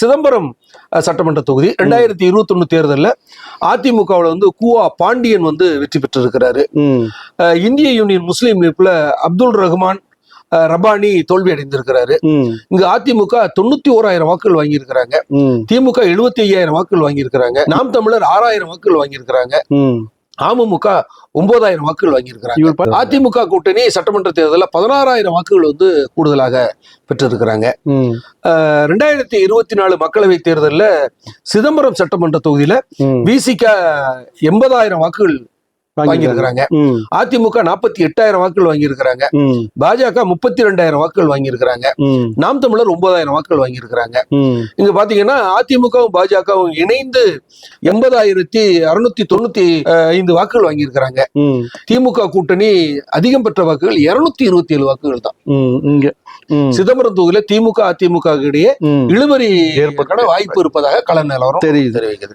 சிதம்பரம் சட்டமன்ற தொகுதி. ரெண்டாயிரத்தி இருபத்தி ஒண்ணு தேர்தலில் அதிமுகவில் வந்து கூவா பாண்டியன் வந்து வெற்றி பெற்றிருக்கிறாரு. இந்திய யூனியன் முஸ்லீம் லீக்ல அப்துல் ரஹ்மான் ரபானி தோல்வி அடைந்திருக்கிறாரு. இங்க அதிமுக தொண்ணூத்தி ஓராயிரம் வாக்குகள் வாங்கியிருக்கிறாங்க. திமுக எழுபத்தி ஐயாயிரம் வாக்குகள் வாங்கியிருக்கிறாங்க. நாம் தமிழர் ஆறாயிரம் வாக்குகள் வாங்கியிருக்கிறாங்க. அமமுக ஒன்பதாயிரம் வாக்குகள் வாங்கியிருக்கிறாங்க. அதிமுக கூட்டணி சட்டமன்ற தேர்தலில் பதினாறாயிரம் வாக்குகள் வந்து கூடுதலாக பெற்றிருக்கிறாங்க. ரெண்டாயிரத்தி இருபத்தி நாலு மக்களவைத் தேர்தலில் சிதம்பரம் சட்டமன்ற தொகுதியில விசிக எண்பதாயிரம் வாக்குகள் வாங்கியிருக்கிறாங்க. அதிமுக நாற்பத்தி எட்டாயிரம் வாக்குகள் வாங்கியிருக்கிறாங்க. பாஜக முப்பத்தி ரெண்டாயிரம் வாக்குகள் வாங்கியிருக்கிறாங்க. நாம் தமிழர் ஒன்பதாயிரம் வாக்குகள் வாங்கியிருக்கிறாங்க. இங்க பாத்தீங்கன்னா அதிமுகவும் பாஜகவும் இணைந்து எண்பதாயிரத்தி அறுநூத்தி தொண்ணூத்தி ஐந்து வாக்குகள் வாங்கியிருக்கிறாங்க. திமுக கூட்டணி அதிகம் பெற்ற வாக்குகள் இருநூத்தி இருபத்தி ஏழு வாக்குகள் தான். இங்க. சிதம்பரம் தொகுதியில திமுக அதிமுக இடையே இழுபறி ஏற்பட்ட வாய்ப்பு இருப்பதாக கள நிலவரம் தெரியுது. தெரிவிக்குது.